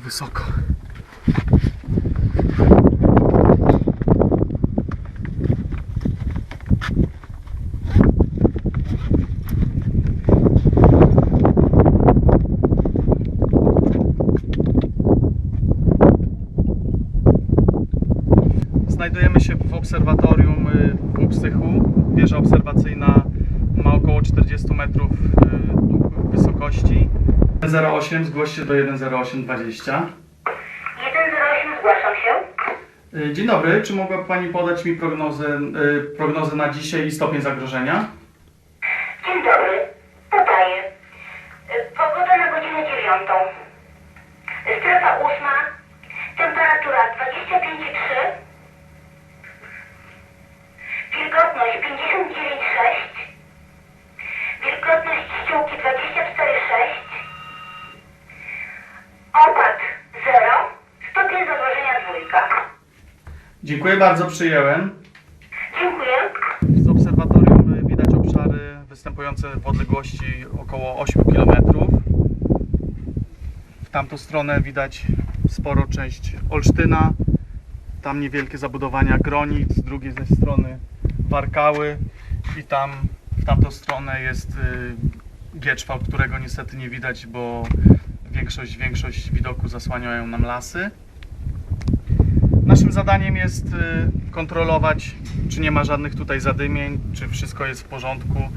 wysoko. Znajdujemy się w obserwatorium y, w Upsychu. Wieża obserwacyjna ma około 40 metrów y, wysokości. 08 zgłoś się do 10820. 108 zgłaszam się. Y, Dzień dobry, czy mogłaby Pani podać mi prognozę, y, prognozę na dzisiaj i stopień zagrożenia? Dzień dobry. Podaję. Y, Pogoda na godzinę 9. Strefa 8. Temperatura 25,3. Dziękuję bardzo, przyjęłem. Dziękuję. Z obserwatorium widać obszary występujące w odległości około 8 km. W tamtą stronę widać sporo część Olsztyna, tam niewielkie zabudowania Gronic, z drugiej ze strony Warkały i tam w tamtą stronę jest y, Gieczwałt, którego niestety nie widać, bo większość, większość widoku zasłaniają nam lasy. Naszym zadaniem jest y, kontrolować, czy nie ma żadnych tutaj zadymień, czy wszystko jest w porządku.